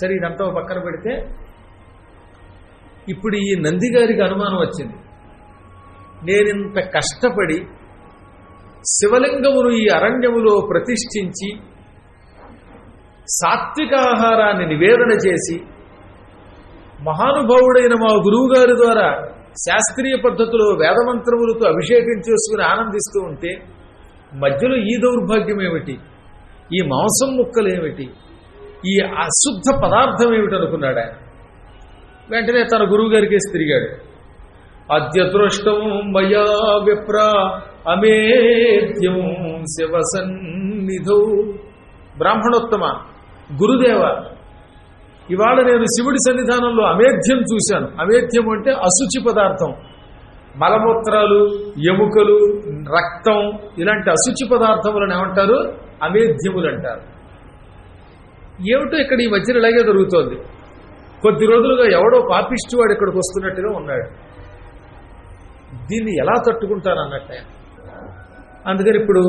సరే ఇదంతా పక్కన పెడితే ఇప్పుడు ఈ నంది గారికి అనుమానం వచ్చింది. నేనింత కష్టపడి శివలింగమును ఈ అరణ్యములో ప్రతిష్ఠించి సాత్వికాహారాన్ని నివేదన చేసి మహానుభావుడైన మా గురువుగారి ద్వారా శాస్త్రీయ పద్ధతిలో వేదమంత్రములతో అభిషేకం చేసుకుని ఆనందిస్తూ ఉంటే మధ్యలో ఈ దౌర్భాగ్యం ఏమిటి ఈ మాంసం ముక్కలేమిటి? ఈ అశుద్ధ పదార్థం ఏమిటనుకున్నాడు ఆయన? వెంటనే తన గురువు గారికి తిరిగాడు. అద్యదృష్టం మయా విప్ర అమేద్యం శివసన్నిధౌ బ్రాహ్మణోత్తమ గురుదేవ ఇవాళ నేను శివుడి సన్నిధానంలో అమేధ్యం చూశాను. అమేధ్యం అంటే అశుచి పదార్థం. మలమూత్రాలు ఎముకలు రక్తం ఇలాంటి అశుచి పదార్థములను ఏమంటారు? అమేధ్యములు అంటారు ఏమిటో ఇక్కడ ఈ మధ్యన ఇలాగే దొరుకుతోంది కొద్ది రోజులుగా ఎవడో పాపిష్టి వాడు ఇక్కడికి వస్తున్నట్టుగా ఉన్నాడు. దీన్ని ఎలా తట్టుకుంటాను అన్నట్టు? ఆయన. అందుకని ఇప్పుడు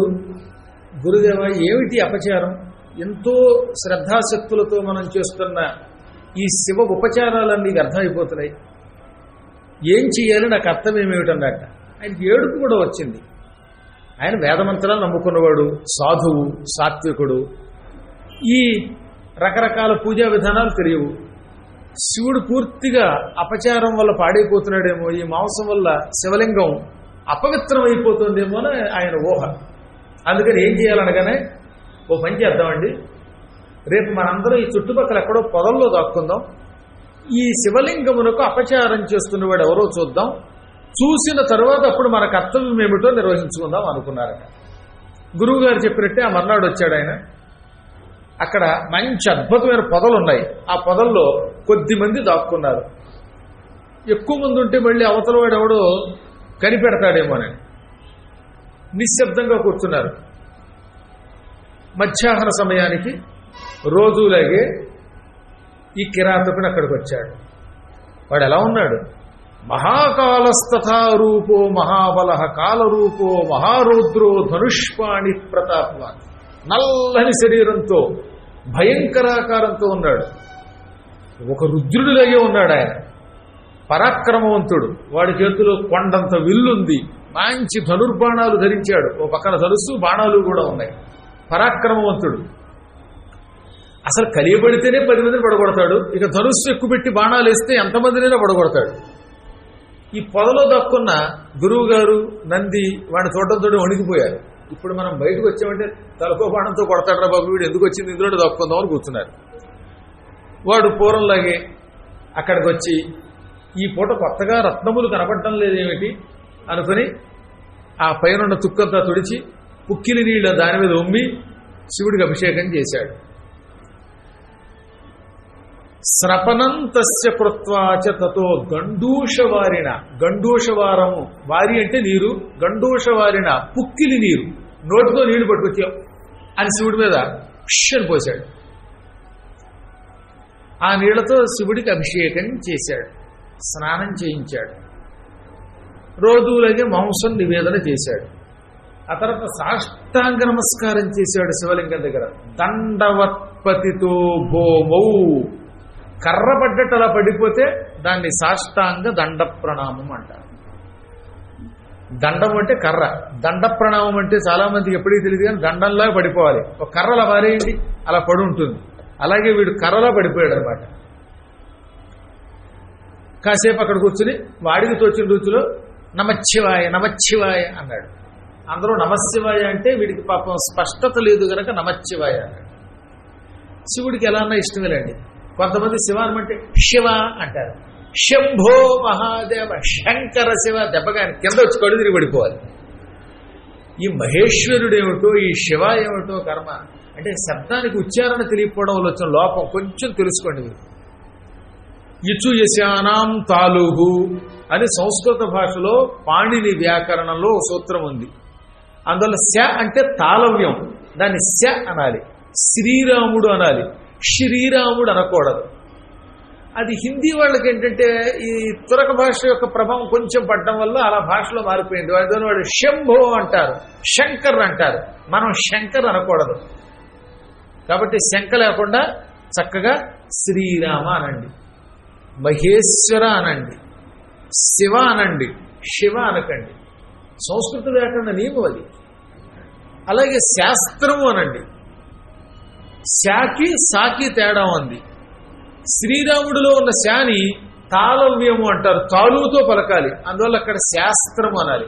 గురుదేవ ఏమిటి అపచారం? ఎంతో శ్రద్ధాశక్తులతో మనం చేస్తున్న ఈ శివ ఉపచారాలన్నీ అర్థమైపోతున్నాయి. ఏం చెయ్యాలి నాకు అర్థం ఏమిటన్నట్ట ఆయనకి ఏడుపు కూడా వచ్చింది. ఆయన వేదమంత్రాలు నమ్ముకున్నవాడు సాధువు సాత్వికుడు. ఈ రకరకాల పూజా విధానాలు తెలియవు శివుడు పూర్తిగా అపచారం వల్ల పాడైపోతున్నాడేమో ఈ మాంసం వల్ల శివలింగం అపవిత్రం అయిపోతుందేమో అని ఆయన ఊహ. అందుకని ఏం చేయాలనగానే ఓ పని చేద్దామండి. రేపు మనందరం ఈ చుట్టుపక్కల ఎక్కడో పొదల్లో దాక్కుందాం. ఈ శివలింగమునకు అపచారం చేస్తున్నవాడు ఎవరో చూద్దాం. చూసిన తర్వాత అప్పుడు మన కర్తవ్యం ఏమిటో నిర్వహించుకుందాం అనుకున్నారట. గురువు గారు చెప్పినట్టే ఆ మర్నాడు వచ్చాడు ఆయన. అక్కడ మంచి అద్భుతమైన పొదలు ఉన్నాయి ఆ పొదల్లో కొద్ది మంది దాక్కున్నారు. ఎక్కువ మంది ఉంటే మళ్ళీ అవతల వాడు కనిపెడతాడేమో కనిపెడతాడేమోనని నిశ్శబ్దంగా కూర్చున్నారు. మధ్యాహ్న సమయానికి రోజులాగే ఈ కిరాతకుడు అక్కడికి వచ్చాడు. వాడు ఎలా ఉన్నాడు? మహాకాలస్తథారూపో మహాబల కాలరూపో మహారౌద్రో ధనుష్పాణి ప్రతాపవాన్ నల్లని శరీరంతో భయంకరాకారంతో ఉన్నాడు. ఒక రుద్రుడిలాగే ఉన్నాడు ఆయన. పరాక్రమవంతుడు. వాడి చేతిలో కొండంత విల్లుంది. మంచి ధనుర్బాణాలు ధరించాడు. ఓ పక్కన ధనుస్సు బాణాలు కూడా ఉన్నాయి. పరాక్రమవంతుడు. అసలు కలియబడితేనే పది మందిని పడగొడతాడు. ఇక ధనుస్సు ఎక్కుపెట్టి బాణాలు వేస్తే ఎంతమందినైనా పడగొడతాడు. ఈ పొదలో దక్కున్న గురువు గారు నంది వాడిని చూడటంతో వణికిపోయారు. ఇప్పుడు మనం బయటకు వచ్చామంటే తలకో బాణంతో కొడతాడు బాబు వీడు ఎందుకు వచ్చింది? ఇందులో దక్కుందామని కూర్చున్నారు. వాడు పూర్వంలాగే అక్కడికి వచ్చి ఈ పూట కొత్తగా రత్నములు కనపడటం లేదేమిటి? అనుకుని ఆ పైన తుక్కంతా తుడిచి పుక్కిలి నీళ్ళ దాని మీద ఉమ్మి శివుడికి అభిషేకం చేశాడు. స్రపనంతస్య కృత్వాచ తతో గండూషవారిన గండూషవారము. వారి అంటే నీరు. గండూషవారిన పుక్కిలి నీరు. నోటితో నీళ్ళు పట్టుకొచ్చాం అని శివుడి మీద ష్ అని పోశాడు. ఆ నీళ్ళతో శివుడికి అభిషేకం చేశాడు. స్నానం చేయించాడు. రోజులగే మాంసం నివేదన చేశాడు. ఆ తర్వాత సాష్టాంగ నమస్కారం చేశాడు శివలింగం దగ్గర. దండవత్పతితో భోమౌ. కర్ర పడ్డట్టు అలా పడిపోతే దాన్ని సాష్టాంగ దండ ప్రణామం అంటారు. దండం అంటే కర్ర. దండ ప్రణామం అంటే చాలా మందికి ఎప్పటికీ తెలియదు కానీ దండంలా పడిపోవాలి. ఒక కర్రలా మారేయండి అలా పడి ఉంటుంది. అలాగే వీడు కర్రలా పడిపోయాడు అనమాట కాసేపు అక్కడ కూర్చుని వాడికి తోచిన రుచిలో నమచ్చివాయ నమచ్చివాయ అన్నాడు. అందరూ నమశివాయ అంటే వీడికి పాపం స్పష్టత లేదు గనక నమచ్చివాయ అన్నాడు. శివుడికి ఎలా అన్నా ఇష్టమేలండి. కొంతమంది శివానమంటే శివ అంటారు. శంభో మహాదేవ శంకర శివ దెబ్బగాని కింద వచ్చి కడు తిరిగి పడిపోవాలి. ఈ మహేశ్వరుడు ఏమిటో ఈ శివ ఏమిటో కర్మ అంటే శబ్దానికి ఉచ్చారణ తెలియకపోవడం వల్ల వచ్చిన లోపం కొంచెం తెలుసుకోండి. మీరు ఇచు యశానాం తాలూహు అని సంస్కృత భాషలో పాణిని వ్యాకరణంలో సూత్రం ఉంది. అందువల్ల శ అంటే తాళవ్యం. దాన్ని శ అనాలి. శ్రీరాముడు అనాలి. శ్రీరాముడు అనకూడదు అది హిందీ వాళ్ళకి ఏంటంటే ఈ తురక భాష యొక్క ప్రభావం కొంచెం పడడం వల్ల అలా భాషలో మారిపోయింది. వాడితో వాడు శంభో అంటారు శంకర్ అంటారు. మనం శంకర్ అనకూడదు. కాబట్టి శంక లేకుండా చక్కగా శ్రీరామ అనండి. మహేశ్వర అనండి. శివ అనండి. శివ అనకండి. సంస్కృత వ్యాకరణ నియమం అది. అలాగే శాస్త్రము అనండి. శాకి సాకి తేడా ఉంది. శ్రీరాముడిలో ఉన్న శాని తాళవ్యము అంటారు తాలుతో పలకాలి. అందువల్ల అక్కడ శాస్త్రం అనాలి.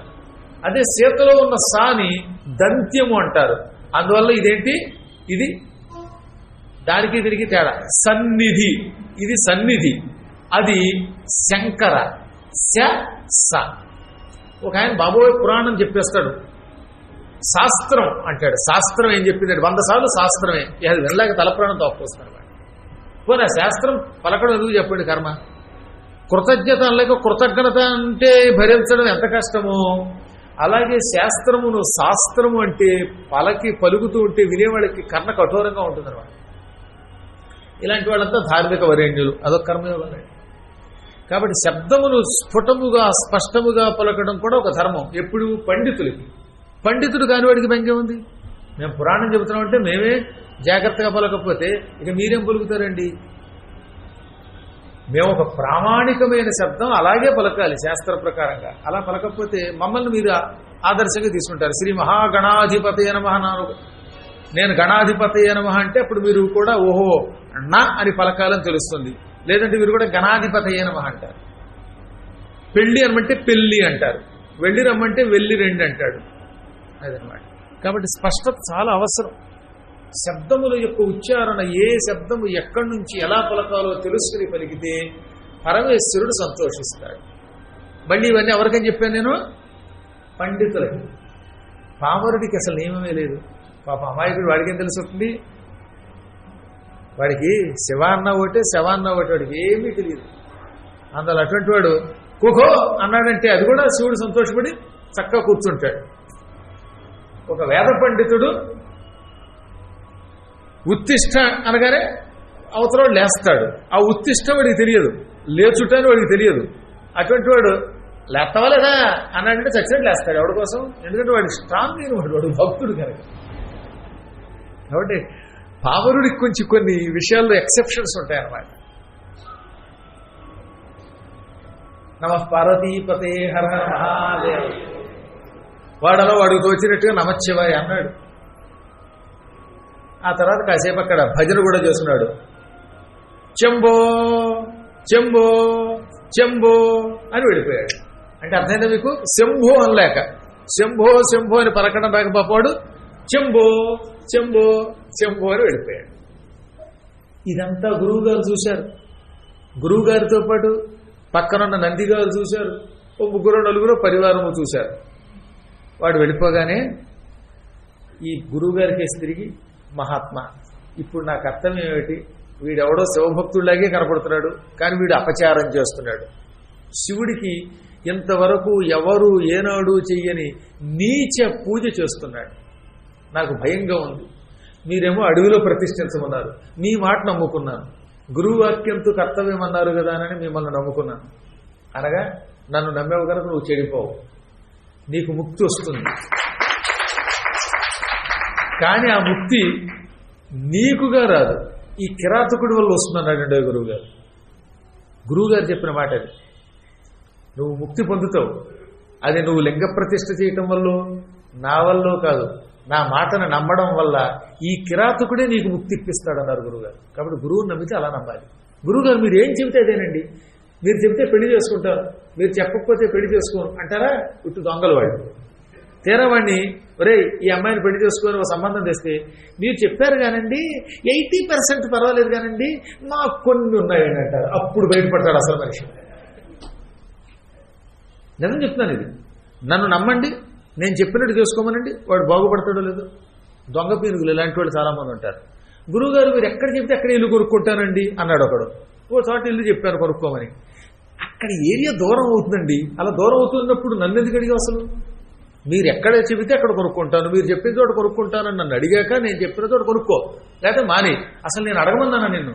అదే సీతలో ఉన్న సాని దంత్యము అంటారు. అందువల్ల ఇదేంటి? ఇది దానికి దీనికి తేడా. సన్నిధి. ఇది సన్నిధి. అది శంకర. శ స. ఒక ఆయన బాబోయ్ పురాణం చెప్పేస్తాడు. శాస్త్రం అంటాడు. శాస్త్రం ఏం చెప్పినాడు వంద సార్లు శాస్త్రమే. అది వెళ్ళాక తలప్రాణం తోక్కొస్తాడు వాడు. పోనీ ఆ శాస్త్రం పలకడం ఎందుకు చెప్పండి కర్మ? కృతజ్ఞత అనలేక కృతజ్ఞత అంటే భరించడం ఎంత కష్టమో? అలాగే శాస్త్రమును శాస్త్రము అంటే పలకి పలుకుతూ ఉంటే వినేవాళ్ళకి కర్ణ కఠోరంగా ఉంటుందన్నమాట ఇలాంటి వాళ్ళంతా ధార్మిక వరేణ్యులు. అదొక కర్మయోగం కాబట్టి శబ్దమును స్ఫుటముగా స్పష్టముగా పలకడం కూడా ఒక ధర్మం. ఎప్పుడు పండితులకి. పండితుడు కానివాడికి భంగ్యం ఉంది? మేము పురాణం చెబుతున్నామంటే మేమే జాగ్రత్తగా పలకపోతే ఇక మీరేం పలుకుతారండి? మేము ఒక ప్రామాణికమైన శబ్దం అలాగే పలకాలి శాస్త్ర ప్రకారంగా. అలా పలకపోతే మమ్మల్ని మీరు ఆదర్శంగా తీసుకుంటారు. శ్రీ మహాగణాధిపతి నమ అన్నారు. నేను గణాధిపతి నమ అంటే అప్పుడు మీరు కూడా ఓహో నా అని పలకాలని తెలుస్తుంది. లేదంటే మీరు కూడా గణాధిపతి నమ అంటారు. పెళ్ళి అనమంటే పెళ్ళి అంటారు. వెళ్ళి రమ్మంటే వెళ్ళి రెండు అంటాడు. అదనమాట. కాబట్టి స్పష్టత చాలా అవసరం. శబ్దముల యొక్క ఉచ్చారణ ఏ శబ్దము ఎక్కడి నుంచి ఎలా పలకాలో తెలుసుకుని పలికితే పరమేశ్వరుడు సంతోషిస్తాడు. మళ్ళీ ఇవన్నీ ఎవరికని చెప్పాను నేను? పండితులకి. పామరుడికి అసలు నియమమే లేదు. పాప అమాయకుడు వాడికి ఏం తెలుస్తుంది వాడికి శివ అన్న ఒకటే శవ అన్న ఒకటి వాడికి ఏమీ తెలియదు. అందులో అటువంటి వాడు కుహో అన్నాడంటే అది కూడా శివుడు సంతోషపడి చక్కగా కూర్చుంటాడు. ఒక వేద పండితుడు ఉత్తిష్ట అనగానే అవతల లేస్తాడు. ఆ ఉత్తిష్టం వాడికి తెలియదు. లేచుట అని వాడికి తెలియదు. అటువంటి వాడు లేస్తావా లేదా అన్నాడంటే చచ్చినట్టు లేస్తాడు. ఎవడి కోసం? ఎందుకంటే వాడు స్ట్రాంగ్ అయిన వాడు. వాడు భక్తుడు కనుక. కాబట్టి పామరుడికి కొంచెం కొన్ని విషయాల్లో ఎక్సెప్షన్స్ ఉంటాయి అన్నమాట. నమ పార్వతీపతే హర హర మహాదేవ. వాడలో వాడికి తోచినట్టుగా నమశివాయ అన్నాడు. ఆ తర్వాత కాసేపు అక్కడ భజన కూడా చేస్తున్నాడు. చెంబో చెంబో చెంబో అని వెళ్ళిపోయాడు. అంటే అర్థమైందా మీకు? శంభో అనలేక. శంభో శంభో అని పలకడం రాకపోవాడు చెంబో చెంబో చెంబో అని వెళ్ళిపోయాడు. ఇదంతా గురువు గారు చూశారు. గురువు గారితో పాటు పక్కనున్న నంది గారు చూశారు. ఓ ముగ్గురు నలుగురు పరివారము చూశారు. వాడు వెళ్ళిపోగానే ఈ గురువుగారికి వేసి తిరిగి మహాత్మా ఇప్పుడు నా అర్థం ఏమిటి? వీడెవడో శివభక్తుడిలాగే కనపడుతున్నాడు కానీ వీడు అపచారం చేస్తున్నాడు. శివుడికి ఇంతవరకు ఎవరు ఏనాడు చెయ్యని నీచ పూజ చేస్తున్నాడు. నాకు భయంగా ఉంది. మీరేమో అడవిలో ప్రతిష్ఠించమన్నారు. మీ మాట నమ్ముకున్నాను. గురువాక్యంతో కర్తవ్యం అన్నారు కదా అని మిమ్మల్ని నమ్ముకున్నాను. అనగా నన్ను నమ్మేవు కనుక నువ్వు చెడిపోవు. నీకు ముక్తి వస్తుంది. కానీ ఆ ముక్తి నీకుగా రాదు. ఈ కిరాతకుడి వల్ల వస్తుందన్నాడు గురువు గారు గురువు గారు చెప్పిన మాట అది. నువ్వు ముక్తి పొందుతావు. అది నువ్వు లింగ ప్రతిష్ఠ చేయటం వల్ల నా వల్ల కాదు. నా మాటను నమ్మడం వల్ల ఈ కిరాతకుడే నీకు ముక్తి ఇప్పిస్తాడు అన్నారు గురువుగారు. కాబట్టి గురువుని నమ్మితే అలా నమ్మాలి. గురువుగారు మీరు ఏం చెబితే అదేనండి. మీరు చెబితే పెళ్ళి చేసుకుంటారు. మీరు చెప్పకపోతే పెళ్ళి చేసుకోను. అంటారా? ఇటు దొంగలు వాడు తీరవాణ్ణి ఒరే ఈ అమ్మాయిని పెళ్ళి చేసుకొని ఒక సంబంధం తెస్తే మీరు చెప్పారు కానండి ఎయిటీ పర్సెంట్ పర్వాలేదు కానండి నాకు కొన్ని ఉన్నాయని అంటారు. అప్పుడు బయటపడతాడు అసలు మనిషి. నేను చెప్తున్నాను ఇది. నన్ను నమ్మండి నేను చెప్పినట్టు చేసుకోమనండి వాడు బాగుపడతాడో లేదో. దొంగ పీనుగులు ఇలాంటి వాళ్ళు చాలామంది ఉంటారు. గురువుగారు మీరు ఎక్కడ చెప్తే అక్కడ ఇల్లు కొనుక్కుంటానండి అన్నాడు ఒకడు. ఓ చోట ఇల్లు చెప్పారు కొనుక్కోమని. అక్కడ ఏరియా దూరం అవుతుందండి? అలా దూరం అవుతున్నప్పుడు నన్ను ఎందుకు అడిగా అసలు? మీరు ఎక్కడ చెబితే అక్కడ కొనుక్కుంటాను. మీరు చెప్పిన చోట కొనుక్కుంటానని నన్ను అడిగాక నేను చెప్పిన చోట కొనుక్కో. లేకపోతే మాని. అసలు నేను అడగమన్నానా నిన్ను?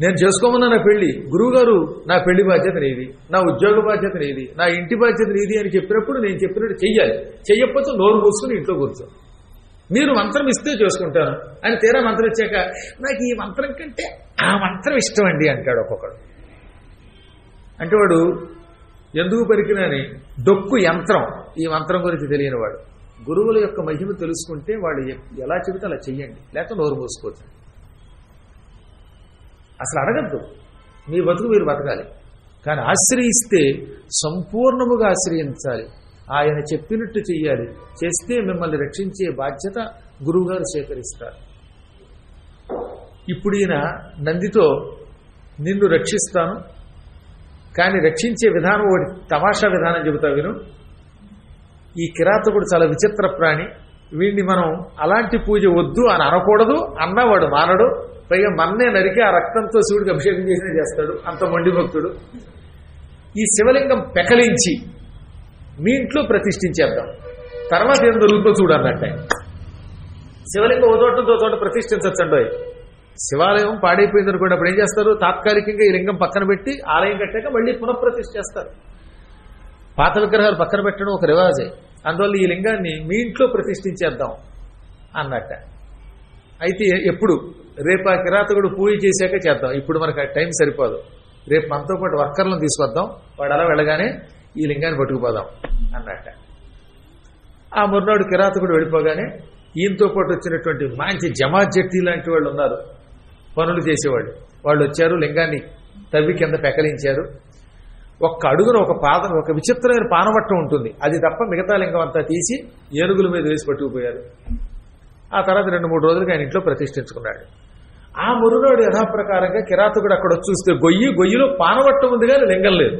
నేను చేసుకోమన్నా నా పెళ్ళి గురువుగారు నా పెళ్ళి బాధ్యత నీది. నా ఉద్యోగ బాధ్యత నీది. నా ఇంటి బాధ్యత నీది అని చెప్పినప్పుడు నేను చెప్పినట్టు చెయ్యాలి. చెయ్యకపోతే నోరు కూర్చుని ఇంట్లో కూర్చో. మీరు మంత్రం ఇస్తే చేసుకుంటాను. అని తీరా మంత్రం ఇచ్చాక నాకు ఈ మంత్రం కంటే ఆ మంత్రం ఇష్టం అండి అంటాడు ఒక్కొక్కడు. అంటే వాడు ఎందుకు పరికినని డొక్కు యంత్రం. ఈ మంత్రం గురించి తెలియని వాడు. గురువుల యొక్క మహిమ తెలుసుకుంటే వాడు ఎలా చెబితే అలా చెయ్యండి. లేకపోతే నోరు మూసుకోవచ్చు. అసలు అడగద్దు. మీ బతుకు మీరు బతకాలి. కానీ ఆశ్రయిస్తే సంపూర్ణముగా ఆశ్రయించాలి. ఆయన చెప్పినట్టు చెయ్యాలి. చేస్తే మిమ్మల్ని రక్షించే బాధ్యత గురువుగారు స్వీకరిస్తారు. ఇప్పుడు ఈయన నందితో నిన్ను రక్షిస్తాను కానీ రక్షించే విధానం ఒకటి తమాషా విధానం చెబుతా విను. ఈ కిరాతకుడు చాలా విచిత్ర ప్రాణి. వీడిని మనం అలాంటి పూజ వద్దు అని అనకూడదు. అన్నవాడు మానడు. పైగా మన్నే నరికి ఆ రక్తంతో శివుడికి అభిషేకం చేసినా చేస్తాడు. అంత మొండి భక్తుడు. ఈ శివలింగం పెకలించి మీ ఇంట్లో ప్రతిష్ఠించేద్దాం. తర్వాత ఏం జరుగుతుందో చూడన్నట్టే శివలింగం ఓ చోట ఓ చోట ప్రతిష్ఠించచ్చండి శివాలయం పాడైపోయింది అనుకోండి అప్పుడు ఏం చేస్తారు? తాత్కాలికంగా ఈ లింగం పక్కన పెట్టి ఆలయం కట్టాక మళ్ళీ పునఃప్రతిష్ఠ చేస్తారు. పాత విగ్రహాలు పక్కన పెట్టడం ఒక రివాజే. అందువల్ల ఈ లింగాన్ని మీ ఇంట్లో ప్రతిష్ఠించేద్దాం అన్నట్ట. అయితే ఎప్పుడు? రేపు ఆ కిరాతకుడు పూజ చేశాక చేద్దాం. ఇప్పుడు మనకు టైం సరిపోదు. రేపు మనతో పాటు వర్కర్లను తీసుకొద్దాం. వాడు అలా వెళ్ళగానే ఈ లింగాన్ని పట్టుకుపోదాం అన్నట్ట. ఆ మరునాడు కిరాతకుడు వెళ్ళిపోగానే ఈయనతో పాటు వచ్చినటువంటి మంచి జమా జట్టి లాంటి వాళ్ళు ఉన్నారు. పనులు చేసేవాడు. వాళ్ళు వచ్చారు లింగాన్ని తవ్వి కింద పెకలించారు. ఒక్క అడుగున ఒక పాదం ఒక విచిత్రమైన పానవట్టం ఉంటుంది. అది తప్ప మిగతా లింగం అంతా తీసి ఏనుగుల మీద వేసి పట్టుకుపోయారు. ఆ తర్వాత రెండు మూడు రోజులకి ఆయన ఇంట్లో ప్రతిష్ఠించుకున్నాడు. ఆ మురునాడు యథాప్రకారంగా కిరాతకుడు అక్కడ చూస్తే గొయ్యి గొయ్యిలో పానవట్టం ఉంది కానీ లింగం లేదు.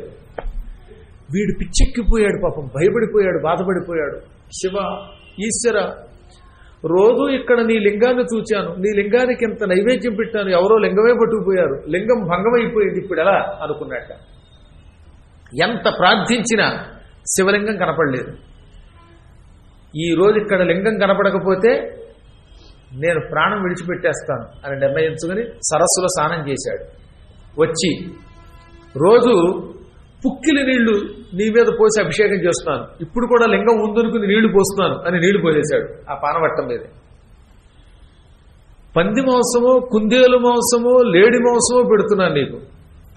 వీడు పిచ్చెక్కిపోయాడు పాపం భయపడిపోయాడు బాధపడిపోయాడు. శివ ఈశ్వర రోజు ఇక్కడ నీ లింగాన్ని చూచాను. నీ లింగానికి ఇంత నైవేద్యం పెట్టాను. ఎవరో లింగమే పట్టుకుపోయారు. లింగం భంగమైపోయింది ఇప్పుడు ఎలా? అనుకున్నట్ట ఎంత ప్రార్థించినా శివలింగం కనపడలేదు. ఈ రోజు ఇక్కడ లింగం కనపడకపోతే నేను ప్రాణం విడిచిపెట్టేస్తాను అని నిర్ణయించుకుని సరస్సులో స్నానం చేశాడు. వచ్చి రోజు పుక్కిలి నీళ్ళు నీ మీద పోసి అభిషేకం చేస్తున్నాను. ఇప్పుడు కూడా లింగం ఉందనుకుని నీళ్ళు పోస్తున్నాను అని నీళ్ళు పోసేశాడు ఆ పానవట్టం మీద. పంది మాంసము కుందేలు మాంసమో లేడి మాంసమో పెడుతున్నాను నీకు.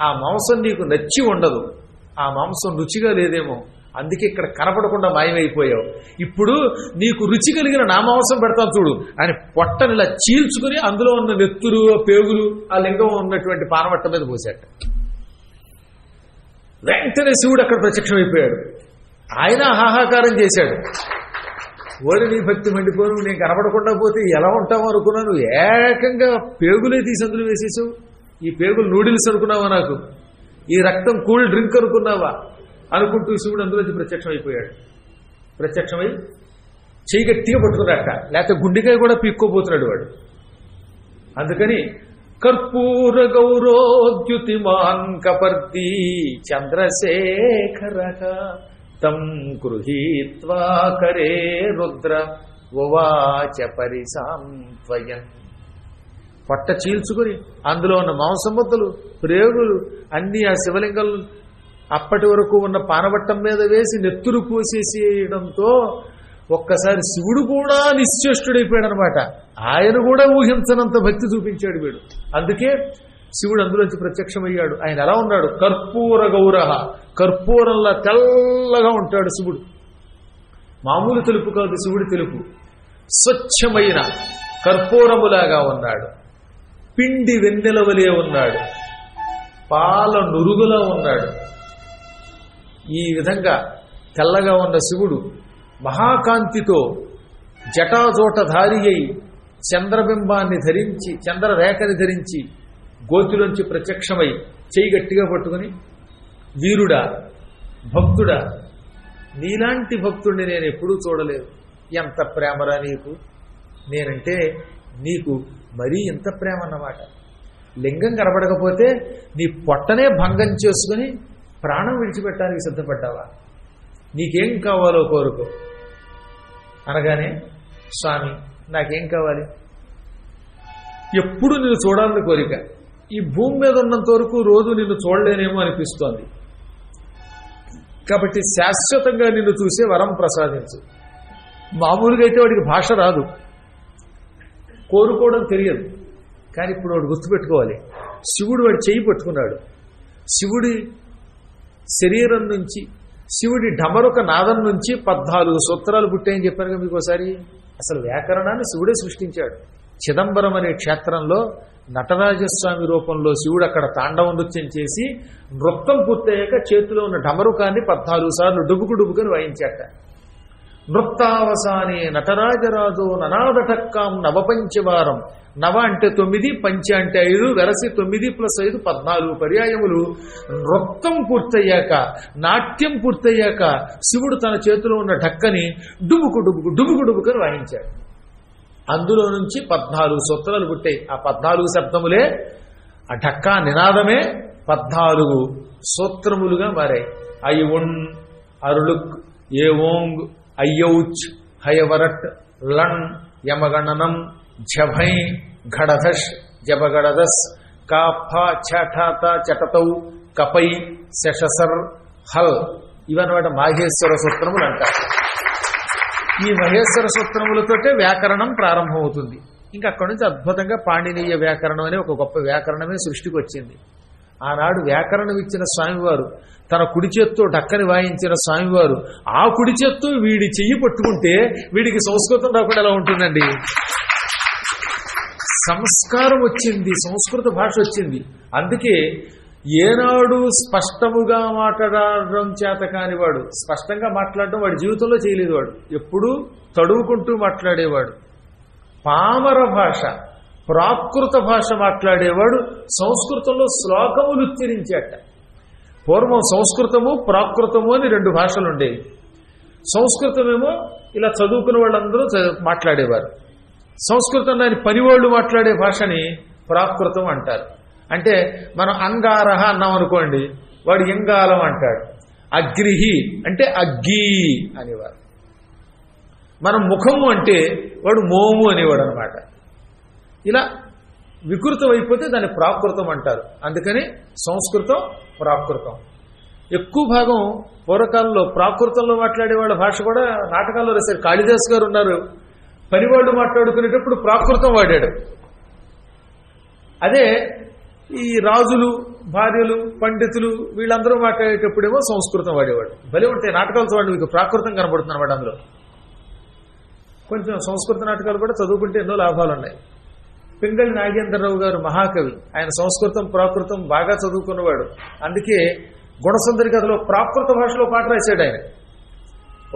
ఆ మాంసం నీకు నచ్చి ఉండదు. ఆ మాంసం రుచిగా లేదేమో. అందుకే ఇక్కడ కనపడకుండా మాయమైపోయావు. ఇప్పుడు నీకు రుచి కలిగిన నా మాంసం పెడతాను చూడు అని పొట్టని ఇలా చీల్చుకుని అందులో ఉన్న నెత్తురు పేగులు ఆ లింగం ఉన్నటువంటి పానవట్ట మీద పోసాట వెంటనే శివుడు అక్కడ ప్రత్యక్షమైపోయాడు. ఆయన హాహాకారం చేశాడు. ఓడి నీ భక్తి మండిపోను నేను కనపడకుండా పోతే ఎలా ఉంటావు అనుకున్నాను. ఏకంగా పేగులే తీసి అందులో వేసేసావు. ఈ పేగులు నూడిల్స్ అనుకున్నావా నాకు? ఈ రక్తం కూల్ డ్రింక్ అనుకున్నావా? అనుకుంటూ శివుడు అందులోంచి ప్రత్యక్షం అయిపోయాడు ప్రత్యక్షమై చేయి గట్టిగా పట్టుకున్నాడట. లేకపోతే గుండెకాయ కూడా పీక్కోబోతున్నాడు వాడు. అందుకని కర్పూర గౌరోద్యుతిమాన్ కపర్ది చంద్రశేఖర తం గృహీత్వా కరే రుద్ర ఉవాచ పరిసాంత్వయన్ పొట్ట చీల్చుకుని అందులో ఉన్న మాంసముద్దలు ప్రేగులు అన్ని ఆ శివలింగం అప్పటి వరకు ఉన్న పానవట్టం మీద వేసి నెత్తురు పోసేసేయడంతో ఒక్కసారి శివుడు కూడా నిశ్చేష్టుడైపోయాడు అనమాట ఆయన కూడా ఊహించనంత భక్తి చూపించాడు వీడు. అందుకే శివుడు అందులోంచి ప్రత్యక్షమయ్యాడు. ఆయన ఎలా ఉన్నాడు? కర్పూర గౌరహ. కర్పూరంలా తెల్లగా ఉంటాడు శివుడు. మామూలు తెలుపు కాదు శివుడి తెలుపు. స్వచ్ఛమైన కర్పూరములాగా ఉన్నాడు. పిండి వెన్నెలవలే ఉన్నాడు. పాల నురుగులా ఉన్నాడు. ఈ విధంగా తెల్లగా ఉన్న శివుడు మహాకాంతితో జటాజోటధారి అయి చంద్రబింబాన్ని ధరించి చంద్రరేఖని ధరించి గోతిలోంచి ప్రత్యక్షమై చేయి గట్టిగా పట్టుకుని వీరుడా భక్తుడా నీలాంటి భక్తుడిని నేను ఎప్పుడూ చూడలేదు. ఎంత ప్రేమరా నీకు? నేనంటే నీకు మరీ ఇంత ప్రేమ అన్నమాట లింగం కనబడకపోతే నీ పొట్టనే భంగం చేసుకుని ప్రాణం విడిచిపెట్టడానికి సిద్ధపడ్డావా? నీకేం కావాలో కోరుకో. అనగానే స్వామి నాకేం కావాలి? ఎప్పుడు నిన్ను చూడాలని కోరిక. ఈ భూమి మీద ఉన్నంత వరకు రోజు నిన్ను చూడలేనేమో అనిపిస్తోంది. కాబట్టి శాశ్వతంగా నిన్ను చూసే వరం ప్రసాదించు. మామూలుగా అయితే వాడికి భాష రాదు. కోరుకోవడం తెలియదు. కానీ ఇప్పుడు వాడు గుర్తుపెట్టుకోవాలి. శివుడు వాడు చేయి పట్టుకున్నాడు. శివుడి శరీరం నుంచి శివుడి ఢమరుక నాదం నుంచి పద్నాలుగు సూత్రాలు పుట్టాయని చెప్పాను మీకు ఒకసారి? అసలు వ్యాకరణాన్ని శివుడే సృష్టించాడు. చిదంబరం అనే క్షేత్రంలో నటరాజస్వామి రూపంలో శివుడు అక్కడ తాండవ నృత్యం చేసి నృత్యం పూర్తయ్యాక చేతిలో ఉన్న ఢమరుకాన్ని పద్నాలుగు సార్లు డుబుకు డుబుకుని వాయించాట నృత్తావసాని నటరాజరాజు ననాదటక్కాం నవపంచవారం. నవ అంటే తొమ్మిది పంచ అంటే ఐదు వెరసి తొమ్మిది ప్లస్ ఐదు పద్నాలుగు పర్యాయములు. నృత్తం పూర్తయ్యాక నాట్యం పూర్తయ్యాక శివుడు తన చేతిలో ఉన్న ఢక్కని డుబుకు డుబుకు డుబుకు డుబుకని వాయించాడు. అందులో నుంచి పద్నాలుగు సూత్రాలు పుట్టాయి. ఆ పద్నాలుగు శబ్దములే ఆ ఢక్కా నినాదమే పద్నాలుగు సూత్రములుగా మారాయి. ఐ ఉన్ అరుళుక్ ఏ ఓంగ్ అయ్యౌచ్ హయవరట్ లణ్ యమగణనం ఝభై ఘడధష్ జబగడదస్ కాఫ చఠాత చటతౌ కపై శశసర్ హల్ ఇవన్నమాట మాహేశ్వర సూత్రములు అంటారు. ఈ మహేశ్వర సూత్రములతోటే వ్యాకరణం ప్రారంభమవుతుంది. ఇంకా అక్కడి నుంచి అద్భుతంగా పాండినీయ వ్యాకరణం అనే ఒక గొప్ప వ్యాకరణమే సృష్టికి వచ్చింది ఆనాడు వ్యాకరణం ఇచ్చిన స్వామివారు తన కుడి చేత్తో డక్కని వాయించిన స్వామివారు ఆ కుడి చేత్తో వీడి చెయ్యి పట్టుకుంటే వీడికి సంస్కృతం రాకుండా ఎలా ఉంటుందండి? సంస్కారం వచ్చింది సంస్కృత భాష వచ్చింది. అందుకే ఏనాడు స్పష్టముగా మాట్లాడడం చేత కానివాడు స్పష్టంగా మాట్లాడడం వాడి జీవితంలో చేయలేదు వాడు. ఎప్పుడూ తడువుకుంటూ మాట్లాడేవాడు. పామర భాష. ప్రాకృత భాష మాట్లాడేవాడు సంస్కృతంలో శ్లోకములు ఉచ్చరించేట. పూర్వం సంస్కృతము ప్రాకృతము అని రెండు భాషలు ఉండేవి. సంస్కృతమేమో ఇలా చదువుకున్న వాళ్ళందరూ మాట్లాడేవారు. సంస్కృతం దాని పనివాళ్ళు మాట్లాడే భాషని ప్రాకృతం అంటారు. అంటే మనం అంగారహ అన్నాం అనుకోండి వాడు ఇంగాలం అంటాడు. అగ్రిహి అంటే అగ్గి అనేవారు. మనం ముఖము అంటే వాడు మోము అనేవాడు అనమాట ఇలా వికృతం అయిపోతే దాన్ని ప్రాకృతం అంటారు. అందుకని సంస్కృతం ప్రాకృతం. ఎక్కువ భాగం పూర్వకాలంలో ప్రాకృతంలో మాట్లాడే వాళ్ళ భాష కూడా నాటకాల్లో రాశారు. కాళిదాస్ గారు ఉన్నారు. పనివాళ్ళు మాట్లాడుకునేటప్పుడు ప్రాకృతం వాడాడు. అదే ఈ రాజులు భార్యలు పండితులు వీళ్ళందరూ మాట్లాడేటప్పుడేమో సంస్కృతం వాడేవాడు. భలే ఉంటాయి నాటకాలు చూడండి మీకు ప్రాకృతం కనబడుతుంది అనమాట అందులో కొంచెం సంస్కృత నాటకాలు కూడా చదువుకుంటే ఎన్నో లాభాలు ఉన్నాయి పింగళి నాగేంద్రరావు గారు మహాకవి. ఆయన సంస్కృతం ప్రాకృతం బాగా చదువుకున్నవాడు. అందుకే గుణసుందరి కథలో ప్రాకృత భాషలో పాట రాశాడు ఆయన.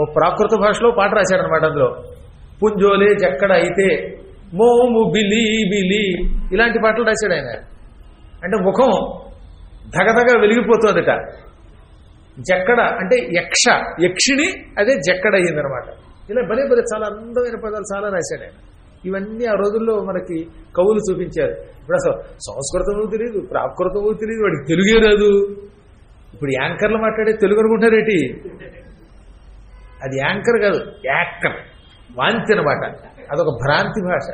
ఓ ప్రాకృత భాషలో పాట రాశాడు అనమాట అందులో. పుంజోలే జక్కడ అయితే మోము బిలి బిలి ఇలాంటి పాటలు రాశాడు ఆయన. అంటే ముఖం ధగధగ వెలిగిపోతుందట. జక్కడ అంటే యక్ష. యక్షిణి అదే జక్కడ అయ్యిందనమాట ఇలా భలే భలే చాలా అందమైన పదాలు చాలా రాశాడు ఆయన. ఇవన్నీ ఆ రోజుల్లో మనకి కవులు చూపించారు. ఇప్పుడు అసలు సంస్కృతము తెలియదు ప్రాకృతము తెలియదు వాడికి తెలుగే రాదు. ఇప్పుడు యాంకర్లు మాట్లాడే తెలుగు అనుకుంటారేటి అది యాంకర్ కాదు యాక్కర్ వాంతి అనమాట అదొక భ్రాంతి భాష.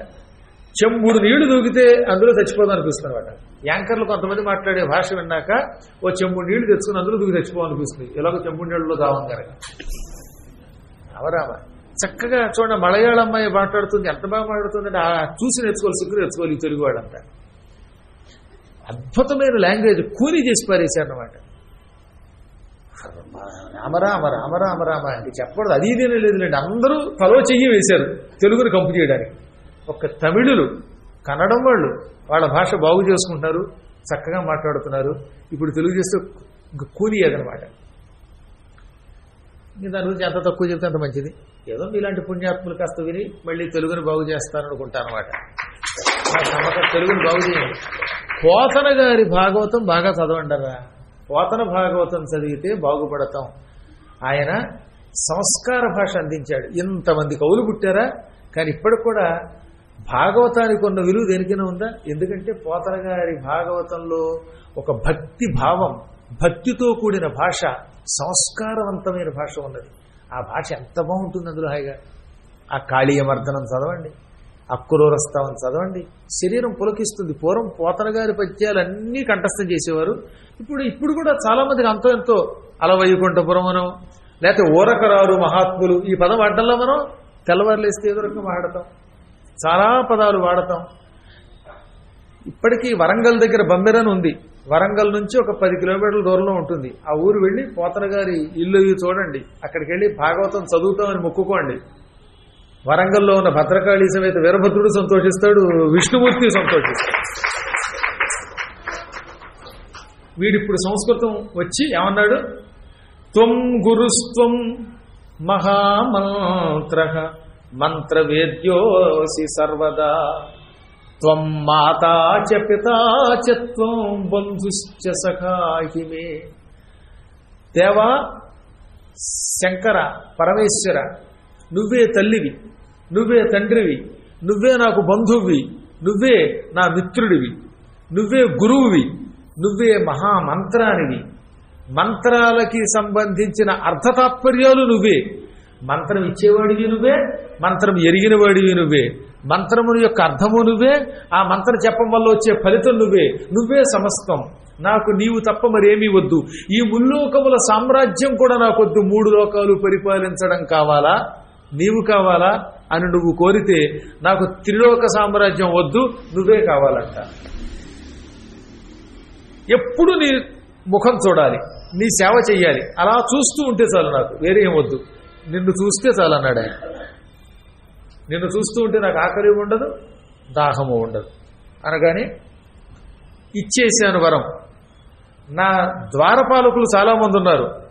చెంబుడు నీళ్ళు దూకితే అందులో చచ్చిపోదాం అనిపిస్తుంది అనమాట యాంకర్లు కొంతమంది మాట్లాడే భాష విన్నాక ఓ చెంబుడు నీళ్ళు తెచ్చుకుని అందులో దూకి చచ్చిపోవాలనిపిస్తుంది ఎలాగో చెంబుడు నీళ్ళలో దావం కనుక. అవరామ చక్కగా చూడండి మలయాళ అమ్మాయి మాట్లాడుతుంది ఎంత బాగా మాట్లాడుతుందంటే ఆ చూసి నేర్చుకోవాలి సిగ్గు నేర్చుకోవాలి ఈ తెలుగు వాడంతా అద్భుతమైన లాంగ్వేజ్ కూలీ చేసి పారేశారన్నమాట. రామరామ రామరామ రామ అంటే చెప్పకూడదు అది ఇదేనే లేదులేండి అందరూ తలో చెయ్యి వేశారు తెలుగుని కంపు చేయడానికి. ఒక్క తమిళులు కన్నడం వాళ్ళు వాళ్ళ భాష బాగు చేసుకుంటున్నారు చక్కగా మాట్లాడుతున్నారు ఇప్పుడు తెలుగు చేస్తే కూలీ అదనమాట. దాని గురించి ఎంత తక్కువ చెప్తే అంత మంచిది. ఏదో మీలాంటి పుణ్యాత్ములు కాస్త విని మళ్ళీ తెలుగుని బాగు చేస్తారనుకుంటాను అనమాట తెలుగుని బాగు చేయండి. పోతన గారి భాగవతం బాగా చదవండరా? పోతన భాగవతం చదివితే బాగుపడతాం. ఆయన సంస్కార భాష అందించాడు. ఇంతమంది కవులు పుట్టారా? కానీ ఇప్పటికి కూడా భాగవతానికి ఉన్న విలువ దేనికైనా ఉందా? ఎందుకంటే పోతన గారి భాగవతంలో ఒక భక్తి భావం భక్తితో కూడిన భాష సంస్కారవంతమైన భాష ఉన్నది. ఆ భాష ఎంత బాగుంటుంది అందులో హాయిగా. ఆ కాళీయమర్దనం చదవండి అక్కురోరస్తావని చదవండి. శరీరం పులకిస్తుంది పూర్వం పోతన గారి పద్యాలు అన్నీ కంఠస్థం చేసేవారు. ఇప్పుడు ఇప్పుడు కూడా చాలా మందికి అంతో ఎంతో అలవైకుంఠపురమనం లేకపోతే ఓరకరారు మహాత్ములు ఈ పదం అడ్డంలో మనం తెల్లవారులేస్తే ఏదో రకంగా చాలా పదాలు వాడతాం. ఇప్పటికీ వరంగల్ దగ్గర బంబెరని ఉంది. వరంగల్ నుంచి ఒక పది కిలోమీటర్ల దూరంలో ఉంటుంది. ఆ ఊరు వెళ్ళి పోతన గారి ఇల్లు చూడండి. అక్కడికి వెళ్ళి భాగవతం చదువుతామని మొక్కుకోండి. వరంగల్లో ఉన్న భద్రకాళి సమేత వీరభద్రుడు సంతోషిస్తాడు విష్ణుమూర్తి సంతోషిస్తాడు. వీడిప్పుడు సంస్కృతం వచ్చి ఏమన్నాడు? త్వం గురుస్త్వం మహామంత్ర మంత్రవేద్యోసి సర్వదా. త్వం మాతా చ పితా చ త్వం బంధుశ్చ సఖాహి మే దేవా శంకర పరమేశ్వర నువ్వే తల్లివి నువ్వే తండ్రివి నువ్వే నాకు బంధువువి నువ్వే నా మిత్రుడివి నువ్వే గురువువి నువ్వే మహామంత్రానివి. మంత్రాలకి సంబంధించిన అర్థతాత్పర్యాలు నువ్వే. మంత్రం ఇచ్చేవాడివి నువ్వే మంత్రం ఎరిగినవాడివి నువ్వే. మంత్రముని యొక్క అర్థము నువ్వే ఆ మంత్రం చెప్పం వల్ల వచ్చే ఫలితం నువ్వే. నువ్వే సమస్తం. నాకు నీవు తప్ప మరేమీ వద్దు. ఈ ముల్లోకముల సామ్రాజ్యం కూడా నాకొద్దు. మూడు లోకాలు పరిపాలించడం కావాలా? నీవు కావాలా? అని నువ్వు కోరితే నాకు త్రిలోక సామ్రాజ్యం వద్దు నువ్వే కావాలంట. ఎప్పుడు నీ ముఖం చూడాలి నీ సేవ చెయ్యాలి. అలా చూస్తూ ఉంటే చాలు నాకు. వేరే ఏం వద్దు. నిన్ను చూస్తే చాలన్నాడు ఆయన. నిన్ను చూస్తూ ఉంటే నాకు ఆకలి ఉండదు దాహము ఉండదు. అనగానే ఇచ్చేసాను వరం. నా ద్వారపాలకులు చాలామంది ఉన్నారు.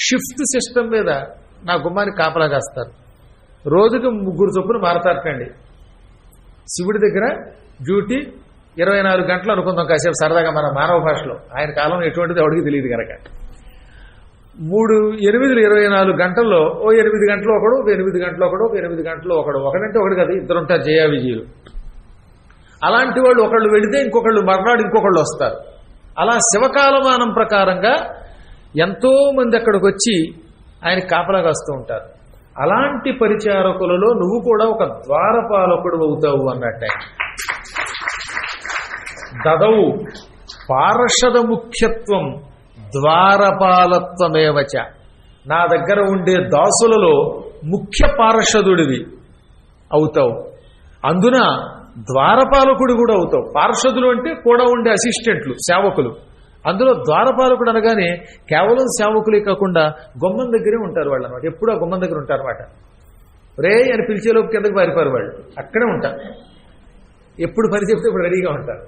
షిఫ్ట్ సిస్టమ్ మీద నా గుమ్మాన్ని కాపలా కాస్తారు. రోజుకి ముగ్గురు చొప్పున మారతారటండి. శివుడి దగ్గర డ్యూటీ ఇరవై నాలుగు గంటలు అనుకుందాం కాసేపు సరదాగా మన మానవ భాషలో. ఆయన కాలం ఎటువంటిది ఎవడికి తెలియదు కనుక మూడు ఎనిమిదిలు ఇరవై నాలుగు గంటల్లో ఓ ఎనిమిది గంటలు ఒకడు ఒక ఎనిమిది గంటలు ఒకడు ఒక ఎనిమిది గంటలు ఒకడు. ఒకడంటే ఒకడు కదా ఇద్దరు ఉంటారు జయా విజయులు అలాంటి వాళ్ళు ఒకళ్ళు వెళితే ఇంకొకళ్ళు మర్నాడు ఇంకొకళ్ళు వస్తారు. అలా శివకాలమానం ప్రకారంగా ఎంతో మంది అక్కడికి వచ్చి ఆయన కాపలాగా వస్తూ ఉంటారు. అలాంటి పరిచారకులలో నువ్వు కూడా ఒక ద్వారపాలకుడు అవుతావు అన్నట్టు దదవు పార్షద ముఖ్యత్వం ద్వారపాలత్వమేవచ? నా దగ్గర ఉండే దాసులలో ముఖ్య పార్షదుడివి అవుతావు. అందున ద్వారపాలకుడు కూడా అవుతావు. పార్షదులు అంటే కూడా ఉండే అసిస్టెంట్లు సేవకులు. అందులో ద్వారపాలకుడు అనగానే కేవలం సేవకులే కాకుండా గుమ్మం దగ్గరే ఉంటారు వాళ్ళు అనమాట ఎప్పుడు ఆ గుమ్మం దగ్గర ఉంటారు అనమాట రే అని పిలిచేలోపు కిందకి పారిపోరు వాళ్ళు. అక్కడే ఉంటారు. ఎప్పుడు పని చెప్తే ఇప్పుడు రెడీగా ఉంటారు.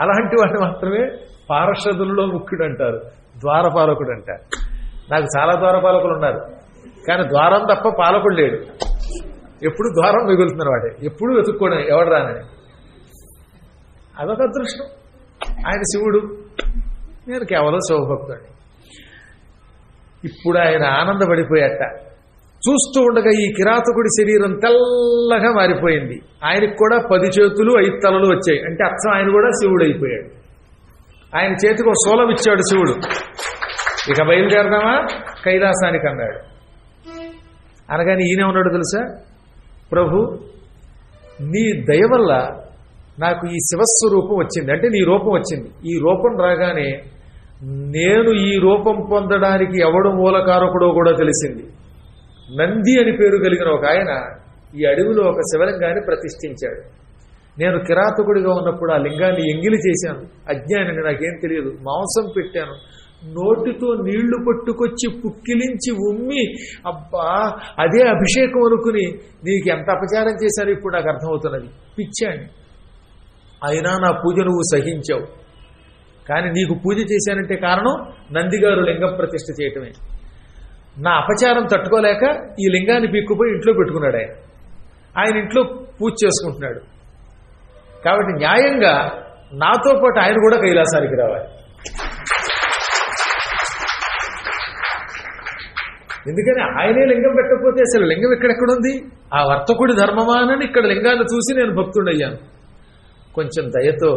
అలాంటి వాళ్ళు మాత్రమే పార్షదుల్లో ముఖ్యుడు అంటారు ద్వారపాలకుడు అంటారు నాకు చాలా ద్వారపాలకులు ఉన్నారు. కానీ ద్వారం తప్ప పాలకుడు లేడు. ఎప్పుడు ద్వారం మిగులుతున్నారు వాడే. ఎప్పుడు వెతుక్కోవడం ఎవడు రానని అదొక అదృష్టం. ఆయన శివుడు. నేను కేవలం శివభక్తుడి ఇప్పుడు ఆయన ఆనందపడిపోయాట. చూస్తూ ఉండగా ఈ కిరాతకుడి శరీరం తెల్లగా మారిపోయింది. ఆయనకు కూడా పది చేతులు ఐదు తలలు వచ్చాయి. అంటే అచ్చం ఆయన కూడా శివుడు అయిపోయాడు ఆయన చేతికి ఒక శూలం ఇచ్చాడు శివుడు. ఇక బయలుదేరదామా? కైలాసానికి అన్నాడు. అనగానే ఈయన ఉన్నాడు తెలుసా? ప్రభు నీ దయ వల్ల నాకు ఈ శివస్వరూపం వచ్చింది. అంటే నీ రూపం వచ్చింది. ఈ రూపం రాగానే నేను ఈ రూపం పొందడానికి ఎవడు మూలకారకుడో కూడా తెలిసింది. నంది అని పేరు కలిగిన ఒక ఆయన ఈ అడవిలో ఒక శివలింగాన్ని ప్రతిష్ఠించాడు. నేను కిరాతకుడిగా ఉన్నప్పుడు ఆ లింగాన్ని ఎంగిలి చేశాను. అజ్ఞానిని నాకేం తెలియదు. మాంసం పెట్టాను. నోటితో నీళ్ళు పట్టుకొచ్చి పుక్కిలించి ఉమ్మి అబ్బా అదే అభిషేకం అనుకుని నీకు ఎంత అపచారం చేశారో ఇప్పుడు నాకు అర్థమవుతున్నది. పిచ్చాండి. అయినా నా పూజ నువ్వు సహించావు. కానీ నీకు పూజ చేశానంటే కారణం నందిగారు లింగం ప్రతిష్ఠ చేయటమే. నా అపచారం తట్టుకోలేక ఈ లింగాన్ని పీక్కుపోయి ఇంట్లో పెట్టుకున్నాడు ఆయన ఆయన ఇంట్లో పూజ చేసుకుంటున్నాడు. కాబట్టి న్యాయంగా నాతో పాటు ఆయన కూడా కైలాసానికి రావాలి. ఎందుకని ఆయనే లింగం పెట్టకపోతే అసలు లింగం ఎక్కడెక్కడుంది? ఆ వర్తకుడి ధర్మమానని ఇక్కడ లింగాన్ని చూసి నేను భక్తుడయ్యాను. కొంచెం దయతో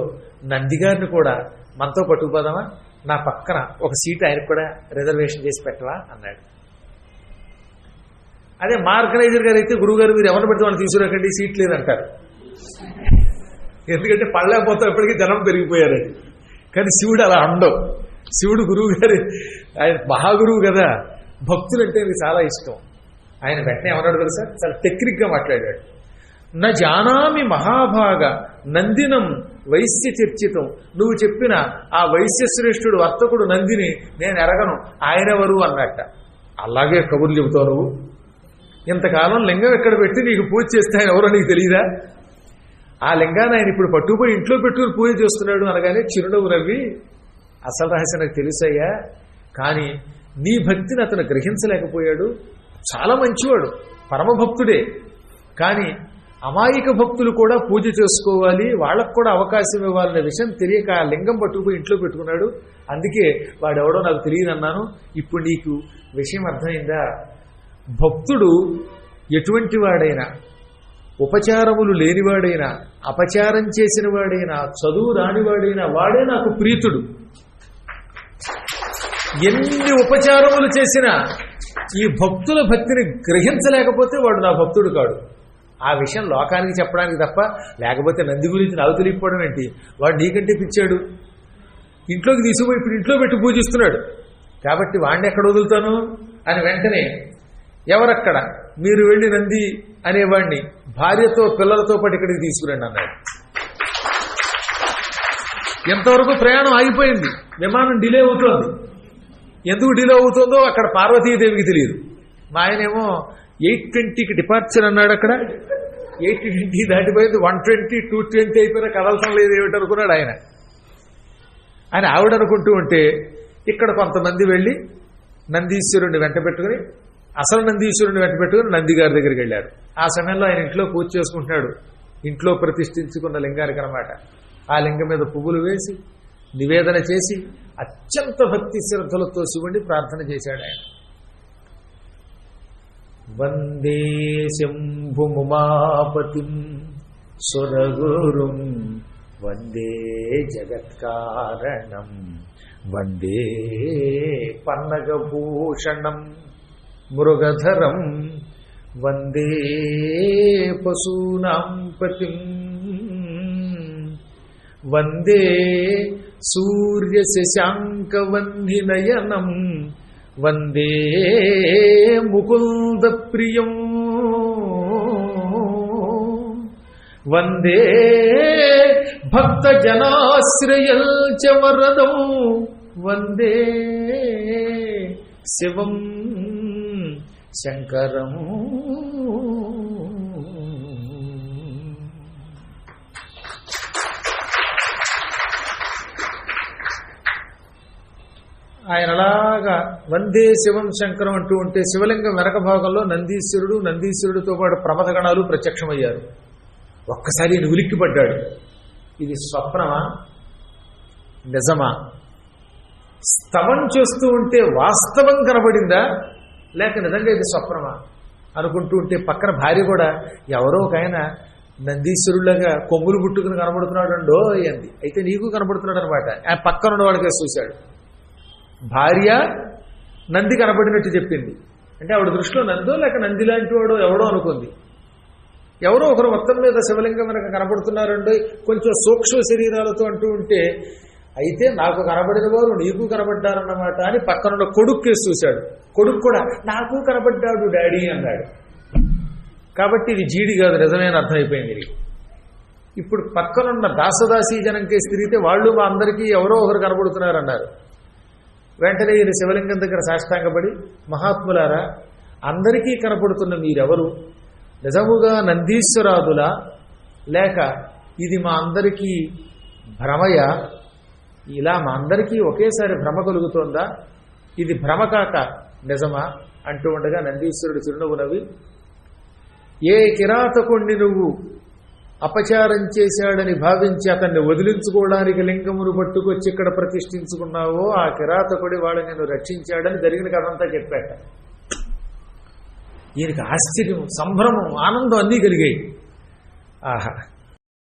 నందిగారిని కూడా మనతో పట్టుకుపోదామా నా పక్కన ఒక సీట్ ఆయనకు కూడా రిజర్వేషన్ చేసి పెట్టవా? అన్నాడు. అదే మార్గనైజర్ గారు అయితే గురువు గారు మీరు ఎవరిని పెడితే వాళ్ళు తీసుకురాకండి సీట్ లేదంటారు. ఎందుకంటే పడలేకపోతే ఇప్పటికీ జనం పెరిగిపోయారండి కానీ శివుడు అలా ఉండవు శివుడు గురువు గారి ఆయన మహాగురువు కదా. భక్తులు అంటే మీకు చాలా ఇష్టం. ఆయన వెంటనే ఏమన్నాడు తెలుసా? చాలా టెక్నిక్గా మాట్లాడాడు. నా జానామి మహాభాగ నందినం వైశ్య చర్చితం. నువ్వు చెప్పిన ఆ వైశ్యశ్రేష్ఠుడు వర్తకుడు నందిని నేను ఎరగను. ఆయనెవరు అన్నట్ట. అలాగే కబుర్లు చెబుతావు నువ్వు. ఇంతకాలం లింగం ఎక్కడ పెట్టి నీకు పూజ చేస్తే ఆయన ఎవరో నీకు తెలియదా ఆ లింగాన్ని ఆయన ఇప్పుడు పట్టుకుపోయి ఇంట్లో పెట్టుకుని పూజ చేస్తున్నాడు అనగానే చిరునవ్వు నవ్వి అసలు రహస్యం నాకు తెలుసయ్యా కానీ నీ భక్తిని అతను గ్రహించలేకపోయాడు. చాలా మంచివాడు పరమభక్తుడే. కానీ అమాయక భక్తులు కూడా పూజ చేసుకోవాలి వాళ్ళకు కూడా అవకాశం ఇవ్వాలనే విషయం తెలియక ఆ లింగం పట్టుకుపోయి ఇంట్లో పెట్టుకున్నాడు. అందుకే వాడెవడో నాకు తెలియదు అన్నాను ఇప్పుడు నీకు విషయం అర్థమైందా? భక్తుడు ఎటువంటి వాడైనా ఉపచారములు లేనివాడైనా అపచారం చేసిన వాడైనా చదువు రానివాడైనా వాడే నాకు ప్రీతుడు. ఎన్ని ఉపచారములు చేసినా ఈ భక్తుల భక్తిని గ్రహించలేకపోతే వాడు నా భక్తుడు కాడు. ఆ విషయం లోకానికి చెప్పడానికి తప్ప లేకపోతే నంది గురించి నాకు తెలియకపోవడం ఏంటి? వాడు నీకంటే పిచ్చాడు. ఇంట్లోకి తీసుకుపోయి ఇప్పుడు ఇంట్లో పెట్టి పూజిస్తున్నాడు. కాబట్టి వాడిని ఎక్కడ వదులుతాను? అని వెంటనే ఎవరక్కడ? మీరు వెళ్ళి నంది అనేవాడిని భార్యతో పిల్లలతో పాటు ఇక్కడికి తీసుకురండి అన్నాడు. ఎంతవరకు ప్రయాణం ఆగిపోయింది? విమానం డిలే అవుతోంది. ఎందుకు డిలే అవుతుందో అక్కడ పార్వతీదేవికి తెలియదు. మా ఆయనేమో ఎయిట్ ట్వంటీకి డిపార్చర్ అన్నాడు అక్కడ. ఎయిట్ ట్వంటీ దాటిపోయింది వన్ ట్వంటీ టూ ట్వంటీ అయిపోయినా కదలసం లేదు ఏమిటి అనుకున్నాడు ఆయన. ఆయన ఆవిడ అనుకుంటూ ఉంటే ఇక్కడ కొంతమంది వెళ్ళి నందీశ్వరుణ్ణి వెంట పెట్టుకుని అసలు నందీశ్వరుని వెంట పెట్టుకుని నంది గారి దగ్గరికి వెళ్ళారు. ఆ సమయంలో ఆయన ఇంట్లో పూజ చేసుకుంటున్నాడు. ఇంట్లో ప్రతిష్ఠించుకున్న లింగానికి అనమాట ఆ లింగం మీద పువ్వులు వేసి నివేదన చేసి అత్యంత భక్తి శ్రద్ధలతో శివుణ్ణి ప్రార్థన చేశాడు ఆయన. వందే శంభుముమాపతిం సురగురుం వందే జగత్కారణం వందే పన్నగభూషణం మృగధరం వందే పశూనాం పతిం వందే సూర్యశశాంకవన్నినయనం వందే ముకుంద ప్రియం వందే భక్తజనాశ్రయల్చ వరదం వందే శివం శంకరం ఆయన అలాగా వందే శివం శంకరం అంటూ ఉంటే శివలింగం వెనక భాగంలో నందీశ్వరుడు నందీశ్వరుడితో పాటు ప్రమథగణాలు ప్రత్యక్షమయ్యారు. ఒక్కసారి ఈయన ఉలిక్కిపడ్డాడు. ఇది స్వప్నమా? నిజమా? స్తవం చేస్తూ ఉంటే వాస్తవం కనబడిందా? లేక నిజంగా ఇది స్వప్నమా? అనుకుంటూ ఉంటే పక్కన భార్య కూడా ఎవరో ఒక ఆయన నందీశ్వరులాగా కొమ్ములు పుట్టుకుని కనబడుతున్నాడు అండో అంది. అయితే నీకు కనబడుతున్నాడు అనమాట ఆ పక్కన ఉన్నవాడికే చూశాడు. భార్య నంది కనబడినట్టు చెప్పింది. అంటే ఆవిడ దృష్టిలో నందో లేక నంది లాంటి వాడు ఎవడో అనుకుంది. ఎవరో ఒకరు మొత్తం మీద శివలింగం వెనక కనబడుతున్నారండి కొంచెం సూక్ష్మ శరీరాలతో అంటూ ఉంటే అయితే నాకు కనబడిన వారు నీకు కనబడ్డారన్నమాట అని పక్కనున్న కొడుక్కి చూశాడు. కొడుకు కూడా నాకు కనబడ్డాడు డాడీ అన్నాడు. కాబట్టి ఇది జీడి కాదు నిజమైన అర్థమైపోయింది ఇప్పుడు పక్కనున్న దాసదాసీ జనం కేసు తిరిగితే వాళ్ళు మా అందరికీ ఎవరో ఒకరు కనబడుతున్నారన్నారు. వెంటనే ఈయన శివలింగం దగ్గర సాష్టాంగపడి మహాత్ములారా అందరికీ కనపడుతున్న మీరెవరు? నిజముగా నందీశ్వరాదులా? లేక ఇది మా అందరికీ భ్రమయ? ఇలా మా అందరికీ ఒకేసారి భ్రమ కలుగుతోందా? ఇది భ్రమ కాక నిజమా? అంటూ ఉండగా నందీశ్వరుడు చిరునవ్వు నవ్వి ఏ కిరాతకుణ్ణి నువ్వు అపచారం చేశాడని భావించి అతన్ని వదిలించుకోవడానికి లింగమును పట్టుకొచ్చి ఇక్కడ ప్రతిష్ఠించుకున్నావో ఆ కిరాతకుడి వాడు నేను రక్షించాడని జరిగిన కథంతా చెప్పాట. ఈయనకి ఆశ్చర్యం సంభ్రమం ఆనందం అన్నీ కలిగాయి. ఆహా